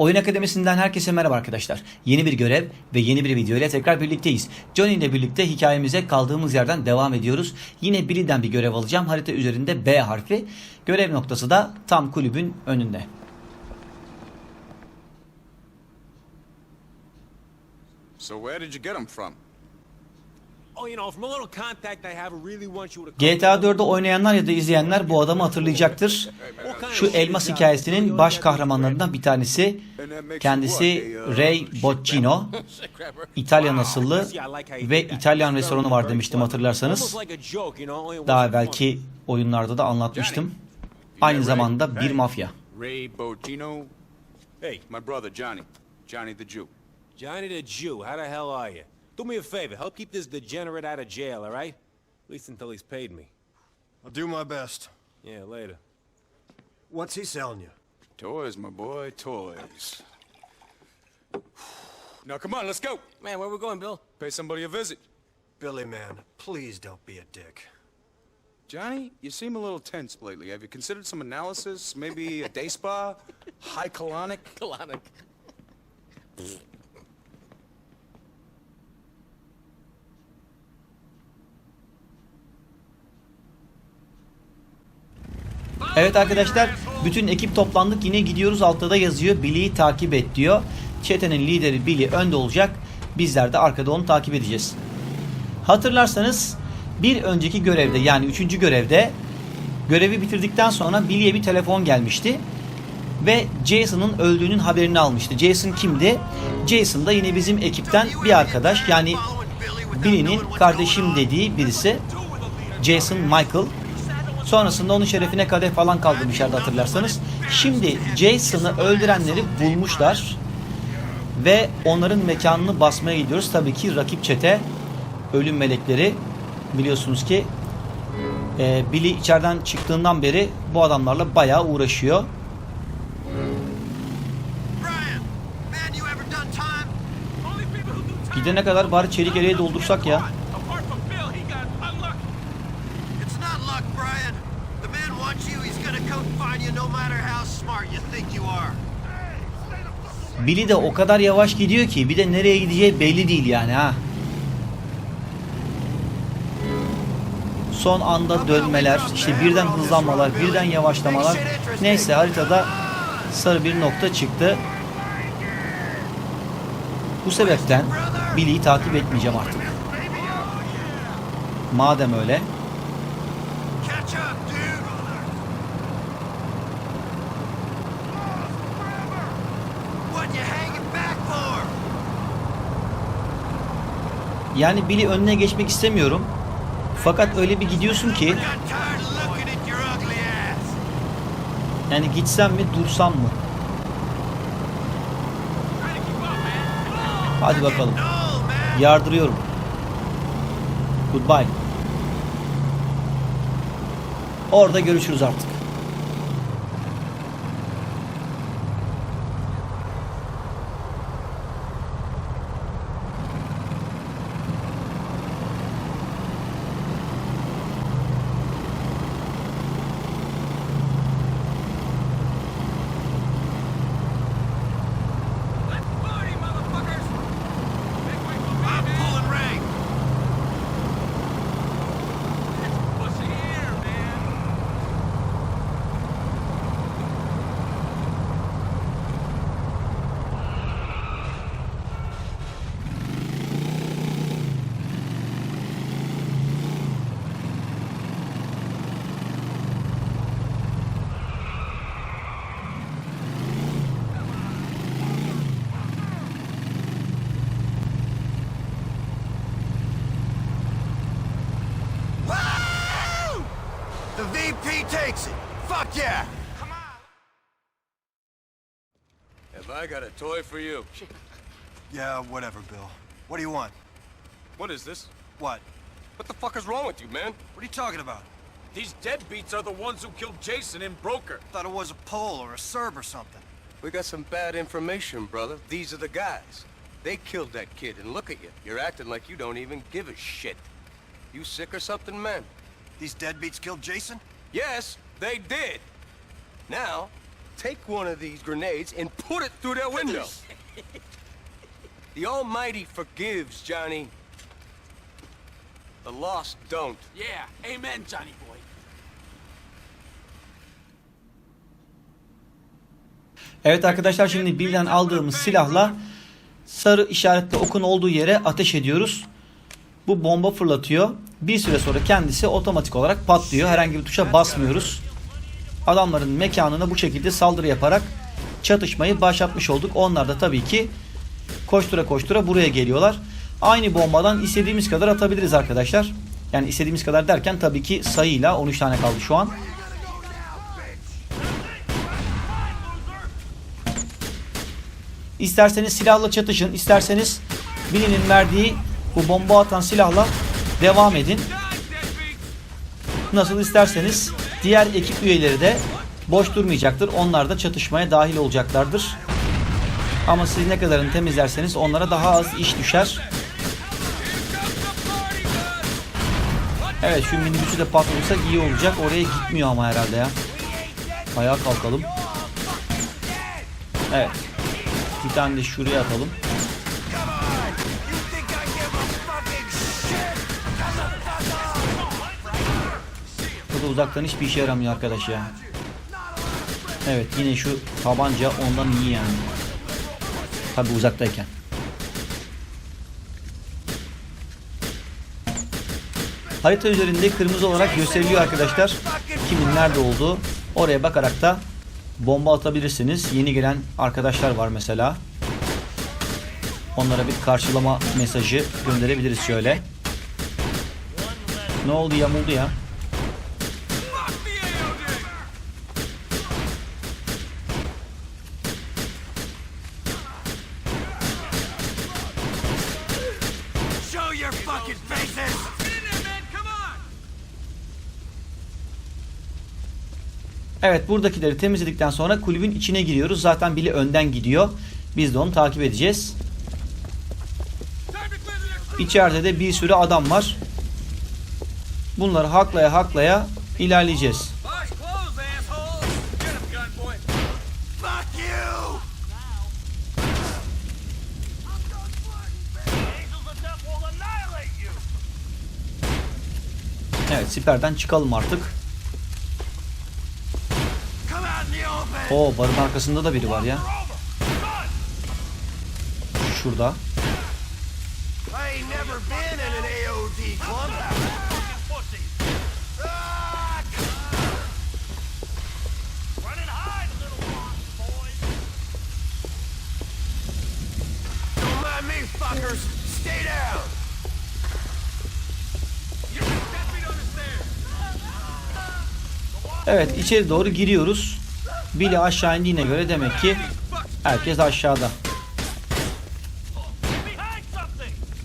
Oyun Akademisi'nden herkese merhaba arkadaşlar. Yeni bir görev ve yeni bir video ile tekrar birlikteyiz. Johnny ile birlikte hikayemize kaldığımız yerden devam ediyoruz. Yine Billy'den bir görev alacağım. Harita üzerinde B harfi. Görev noktası da tam kulübün önünde. So where did you get them from? GTA 4'ü oynayanlar ya da izleyenler bu adamı hatırlayacaktır. Şu elmas hikayesinin baş kahramanlarından bir tanesi. Kendisi Ray Boccino. İtalyan asıllı ve İtalyan restoranı var demiştim hatırlarsanız. Daha belki oyunlarda da anlatmıştım. Aynı zamanda bir mafya. Ray funny. Hey, my brother Johnny, Johnny the Jew. Johnny the Jew, how the hell are you? Do me a favor, help keep this degenerate out of jail, all right? At least until he's paid me. I'll do my best. Yeah, later. What's he selling you? Toys, my boy, toys. Now come on, let's go. Man, where we going, Bill? Pay somebody a visit. Billy, man, please don't be a dick. Johnny, you seem a little tense lately. Have you considered some analysis? Maybe a day spa? High colonic? Colonic. Evet arkadaşlar bütün ekip toplandık yine gidiyoruz altta da yazıyor Billy'yi takip et diyor. Çetenin lideri Billy önde olacak. Bizler de arkada onu takip edeceğiz. Hatırlarsanız bir önceki görevde yani üçüncü görevde görevi bitirdikten sonra Billy'ye bir telefon gelmişti. Ve Jason'ın öldüğünün haberini almıştı. Jason kimdi? Jason da yine bizim ekipten bir arkadaş. Yani Billy'nin kardeşim dediği birisi. Jason Michael. Sonrasında onun şerefine kadeh falan kaldırmışlardı hatırlarsanız. Şimdi Jason'ı öldürenleri bulmuşlar. Ve onların mekanını basmaya gidiyoruz. Tabii ki rakip çete ölüm melekleri. Biliyorsunuz ki e, Billy içeriden çıktığından beri bu adamlarla bayağı uğraşıyor. Gidene kadar bari çelik eleği doldursak ya. Apart from Bill, he got unlucky. It's not luck, Brian. The man wants you. He's gonna come find you no matter how smart you think you are. Billy de o kadar yavaş gidiyor ki bir de nereye gideceği belli değil yani ha. Son anda dönmeler, işte birden hızlanmalar, birden yavaşlamalar. Neyse haritada sarı bir nokta çıktı. Bu sebepten Billy'yi takip etmeyeceğim artık. Madem öyle. Yani Billy önüne geçmek istemiyorum. Fakat öyle bir gidiyorsun ki yani gitsem mi dursam mı? Hadi bakalım. Yardırıyorum. Goodbye. Orada görüşürüz artık. The VP takes it. Fuck yeah. Come on! Have I got a toy for you? Yeah, whatever, Bill. What do you want? What is this? What? What the fuck is wrong with you, man? What are you talking about? These deadbeats are the ones who killed Jason in Broker. Thought it was a Pole or a Serb or something. We got some bad information, brother. These are the guys. They killed that kid, and look at you. You're acting like you don't even give a shit. You sick or something, man? These deadbeats killed Jason? Yes, they did. Now, take one of these grenades and put it through their window. the Almighty forgives, Johnny. The lost don't. Yeah, amen, Johnny boy. Evet arkadaşlar şimdi Bill'den aldığımız silahla sarı işaretli okun olduğu yere ateş ediyoruz. Bu bomba fırlatıyor. Bir süre sonra kendisi otomatik olarak patlıyor. Herhangi bir tuşa basmıyoruz. Adamların mekanına bu şekilde saldırı yaparak çatışmayı başlatmış olduk. Onlar da tabii ki koştura koştura buraya geliyorlar. Aynı bombadan istediğimiz kadar atabiliriz arkadaşlar. Yani istediğimiz kadar derken tabii ki sayıyla 13 tane kaldı şu an. İsterseniz silahla çatışın, isterseniz birinin verdiği bu bomba atan silahla devam edin. Nasıl isterseniz diğer ekip üyeleri de boş durmayacaktır. Onlar da çatışmaya dahil olacaklardır. Ama siz ne kadarını temizlerseniz onlara daha az iş düşer. Evet şu minibüsü de patlatırsak iyi olacak. Oraya gitmiyor ama herhalde ya. Ayağa kalkalım. Evet. Bir tane de şuraya atalım. Uzaktan hiçbir işe yaramıyor arkadaş ya. Evet yine şu tabanca ondan iyi yani. Tabi uzaktayken. Harita üzerinde kırmızı olarak gösteriliyor arkadaşlar. Kimin nerede olduğu. Oraya bakarak da bomba atabilirsiniz. Yeni gelen arkadaşlar var mesela. Onlara bir karşılama mesajı gönderebiliriz şöyle. Ne oldu yamuldu ya? Evet buradakileri temizledikten sonra kulübün içine giriyoruz. Zaten Billy önden gidiyor. Biz de onu takip edeceğiz. İçeride de bir sürü adam var. Bunları haklaya haklaya ilerleyeceğiz. Evet siperden çıkalım artık. Oo barın arkasında da biri var ya. Şurada. Evet içeri doğru giriyoruz. Billy aşağı indiğine göre demek ki herkes aşağıda.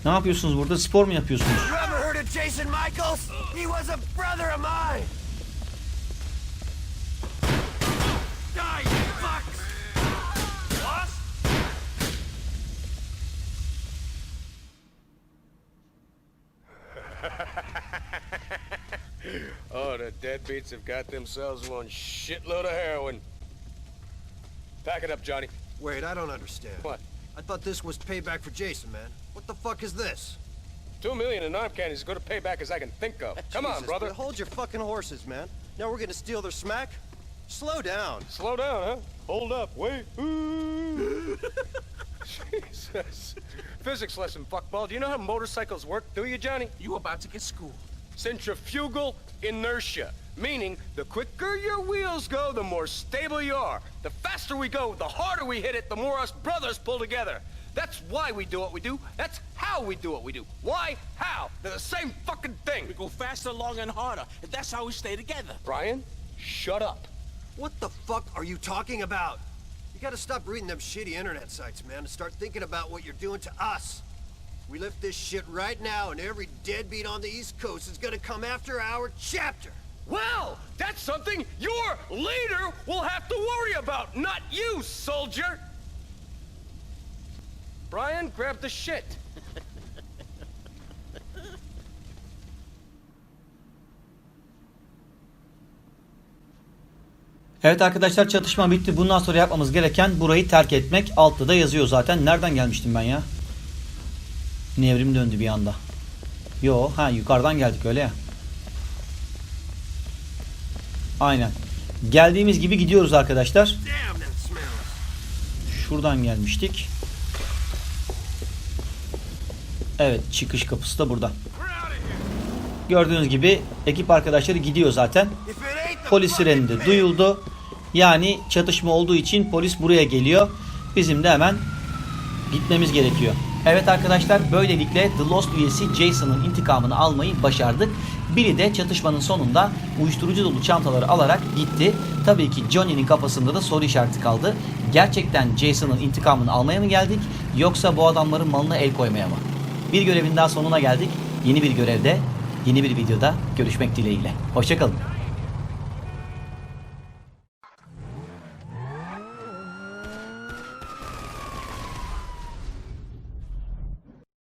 Ne yapıyorsunuz burada? Spor mu yapıyorsunuz? Oh, the deadbeats have got themselves one shitload of heroin. Pack it up, Johnny. Wait, I don't understand. What? I thought this was payback for Jason, man. What the fuck is this? Two million in arm candy is as good a payback as I can think of. Come on, brother. but Hold your fucking horses, man. Now we're gonna steal their smack? Slow down. Slow down, huh? Hold up. Wait. Ooh. Jesus. Physics lesson, fuckball. Do you know how motorcycles work, do you, Johnny? You about to get schooled. Centrifugal inertia. Meaning, the quicker your wheels go, the more stable you are. The faster we go, the harder we hit it, the more us brothers pull together. That's why we do what we do. That's how we do what we do. Why? How? They're the same fucking thing. We go faster, longer, and harder. And that's how we stay together. Brian, shut up. What the fuck are you talking about? You gotta stop reading them shitty internet sites, man, and start thinking about what you're doing to us. We lift this shit right now, and every deadbeat on the East Coast is gonna come after our chapter. Well, that's something your leader will have to worry about, not you, soldier. Brian, grab the shit. Evet arkadaşlar çatışma bitti. Bundan sonra yapmamız gereken burayı terk etmek. Altta da yazıyor zaten. Nereden gelmiştim ben ya? Nevrim döndü bir anda. Yo ha yukarıdan geldik öyle ya. Aynen. Geldiğimiz gibi gidiyoruz arkadaşlar. Şuradan gelmiştik. Evet çıkış kapısı da burada. Gördüğünüz gibi ekip arkadaşları gidiyor zaten. Polis sireni de duyuldu. Yani çatışma olduğu için polis buraya geliyor. Bizim de hemen gitmemiz gerekiyor. Evet arkadaşlar böylelikle The Lost üyesi Jason'ın intikamını almayı başardık. Billy de çatışmanın sonunda uyuşturucu dolu çantaları alarak gitti. Tabii ki Johnny'nin kafasında da soru işareti kaldı. Gerçekten Jason'ın intikamını almaya mı geldik yoksa bu adamların malına el koymaya mı? Bir görevin daha sonuna geldik. Yeni bir görevde, yeni bir videoda görüşmek dileğiyle. Hoşçakalın.